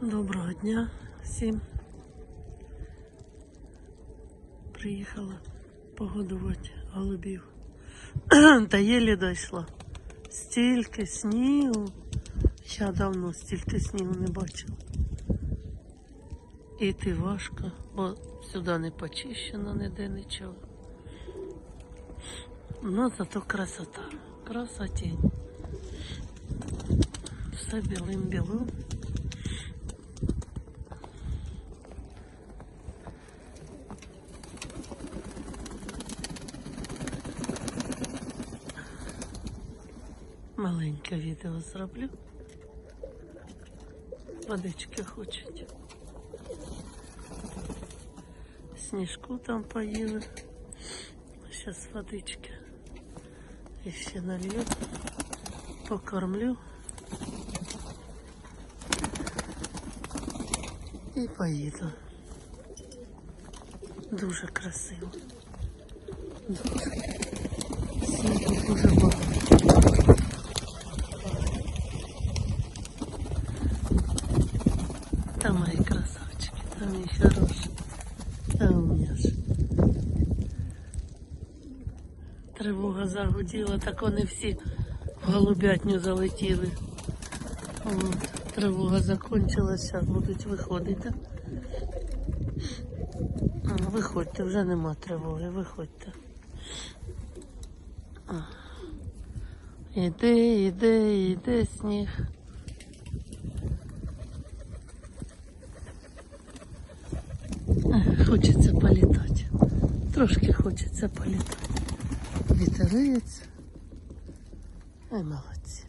Доброго дня всім. Приїхала погодувати голубів. Та єлі дійшла. Стільки снігу. Я давно стільки снігу не бачила. І йти важко, бо сюди не почищено ніде нічого. Ну, зато красота. Красотень. Все білим Маленьке відео зроблю. Водички хочуть. Сніжку там поїли. Зараз водички. І ще налью. Покормлю. І поїду. Дуже красиво. Дуже. Там мои красавчики, там мои хорошие. А у меня ж. Тривога загуділа, так вони всі в голубятню залетіли. От, тривога закончилася, будуть виходити. А, Виходьте, вже нема тривоги, виходьте. А. Іде, іде, іде сніг. Хочеться політати. Трошки хочеться політати. Вітерець. Ай, молодці.